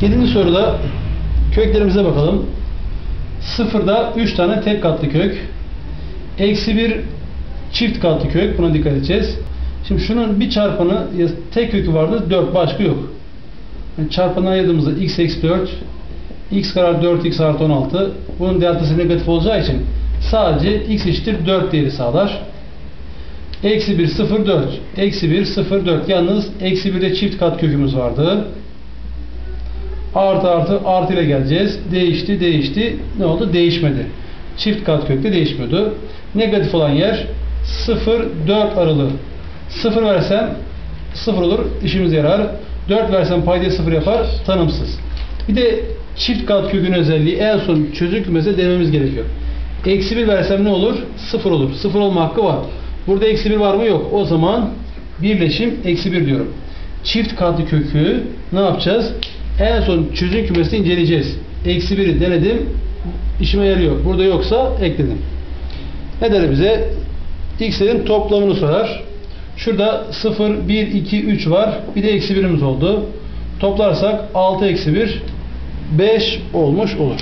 7. soruda köklerimize bakalım. Sıfırda 3 tane tek katlı kök. Eksi 1 çift katlı kök. Buna dikkat edeceğiz. Şimdi şunun bir çarpanı tek kökü vardı 4 başka yok. Yani çarpanına ayırdığımızda x eksi 4 x kadar 4x artı 16 bunun deltası negatif olacağı için sadece x eşittir 4 değeri sağlar. Eksi 1 0 4 eksi 1 0 4 yalnız eksi 1'de çift kat kökümüz vardı. Artı artı artı ile geleceğiz. Değişti değişti. Ne oldu? Değişmedi. Çift kat kökte değişmiyordu. Negatif olan yer 0 4 aralığı. 0 versem 0 olur. işimize yarar. 4 versem paydayı 0 yapar. Tanımsız. Bir de çift kat kökün özelliği en son çözüm kümesi dememiz gerekiyor. Eksi 1 versem ne olur? 0 olur. 0 olma hakkı var. Burada eksi 1 var mı? Yok. O zaman birleşim eksi 1 diyorum. Çift katlı kökü ne yapacağız? En son çözüm kümesini inceleyeceğiz. Eksi 1'i denedim. işime yarıyor. Burada yoksa ekledim. Ne der bize? X'lerin toplamını sorar. Şurada 0, 1, 2, 3 var. Bir de eksi 1'imiz oldu. Toplarsak 6 eksi 1 5 olmuş olur.